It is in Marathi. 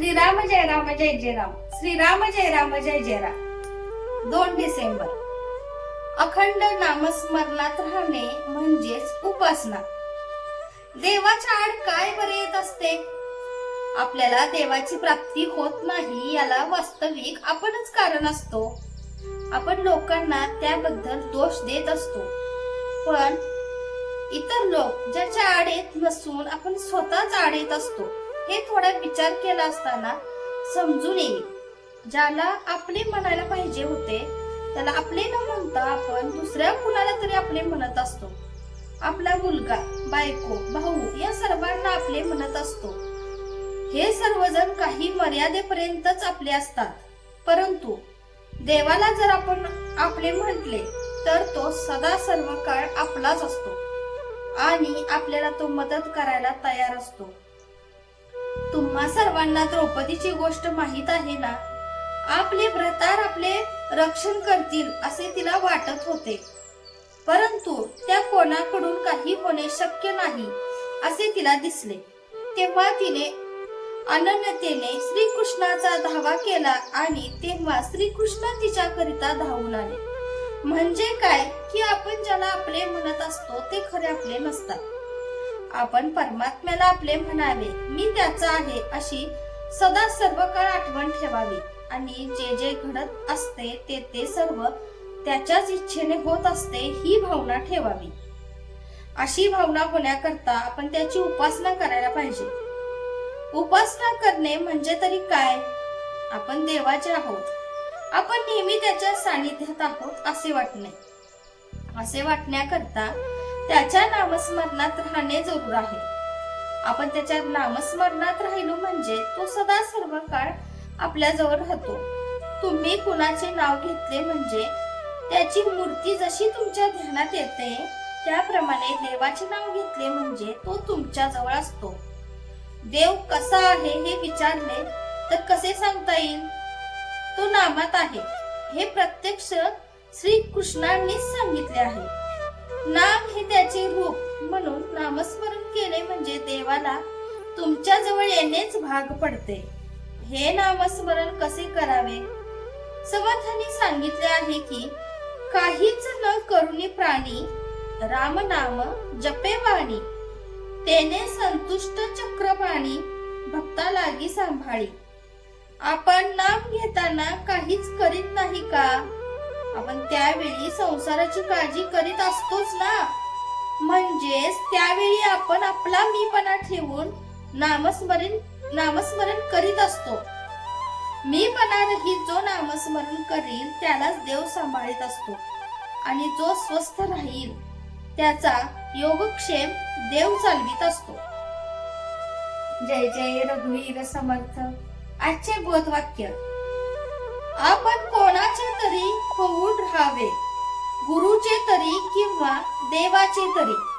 श्रीराम जय राम जय जय राम श्रीराम जय राम जय जय राम दोन डिसेंबर. अखंड नामस्मरणात राहणे म्हणजेच उपासना. देवाच्या आड काय बरे येत असते? आपल्याला देवाची प्राप्ती होत नाही याला वास्तविक आपणच कारण असतो. आपण लोकांना त्याबद्दल दोष देत असतो. पण इतर लोक ज्याच्या आडेत नसून आपण स्वतःच आड येत असतो. हे थोडा विचार केला असताना समजून येईल. ज्याला आपले म्हणायला पाहिजे होते त्याला आपले न म्हणता आपण दुसऱ्या कुणाला तरी आपले म्हणत असतो. आपला मुलगा बायको भाऊ या सर्वांना आपले म्हणत असतो. हे सर्वजण काही मर्यादेपर्यंतच आपले असतात. परंतु देवाला जर आपण आपले म्हटले तर तो सदा सर्व काळ आपलाच असतो आणि आपल्याला तो मदत करायला तयार असतो. तुम्हा सर्वांना द्रौपदीची गोष्ट माहीत आहे ना? आपले भ्रतार आपले रक्षण करतील असे तिला वाटत होते. परंतु त्या कोणाकडून काही होणे शक्य नाही असे तिला दिसले. तेव्हा तिने अनन्यतेने श्रीकृष्णाचा धावा केला आणि तेव्हा श्रीकृष्ण तिच्याकरिता धावून आले. म्हणजे काय? की आपण ज्याला आपले म्हणत असतो ते खरे आपले नसतात. आपण परमात्म्याला आपले म्हणावे. मी त्याचा आहे अशी सदा सर्व काळ आठवण ठेवावी. आणि जे जे घडत असते ते ते सर्व त्याच्याच इच्छेने होत असते ही भावना ठेवावी. अशी भावना होण्याकरता आपण त्याची उपासना करायला पाहिजे. उपासना करणे म्हणजे तरी काय? आपण देवाचे आहोत. आपण नेहमी त्याच्या सानिध्यात आहोत असे वाटणे. असे वाटण्याकरता त्याच्या नामस्मरणात राहणे जरूर आहे. आपण त्याच्या नामस्मरणात राहिलो म्हणजे तो सदा सर्व काळ आपल्या जवळ राहतो. तुम्ही कुणाचे नाव घेतले म्हणजे त्याची मूर्ती जशी तुमच्या ध्यानात येते त्याप्रमाणे देवाचे नाव घेतले म्हणजे तो तुमच्या जवळ असतो. देव कसा आहे हे विचारले तर कसे सांगता येईल? तो नामात आहे. हे प्रत्यक्ष श्री कृष्णांनीच सांगितले आहे. नाम हे त्याचे रूप. म्हणून नामस्मरण केले म्हणजे देवाला तुमच्या जवळ येणेच भाग पडते. हे नामस्मरण कसे करावे? समर्थांनी सांगितले आहे की काहीच न करुणी प्राणी राम नाम जपे वाणी. तेने संतुष्ट चक्रपाणी भक्ता लागी सांभाळी. आपण नाम घेताना काहीच करीत नाही का? आपण त्यावेळी संसाराची काळजी करीत असतोच ना? म्हणजेच त्यावेळी आपण आपला मीपणा ठेवून नामस्मरण नामस्मरण करीत असतो. मीपणा रहित जो नामस्मरण करील त्यालाच देव सांभाळीत असतो. आणि जो स्वस्थ राहील त्याचा योगक्षेम देव चालवित असतो. जय जय रघुवीर समर्थ. आजचे बोधवाक्य. आपण कोणाचे तरी होऊन व्हावे गुरुचे तरी किंवा देवाचे तरी.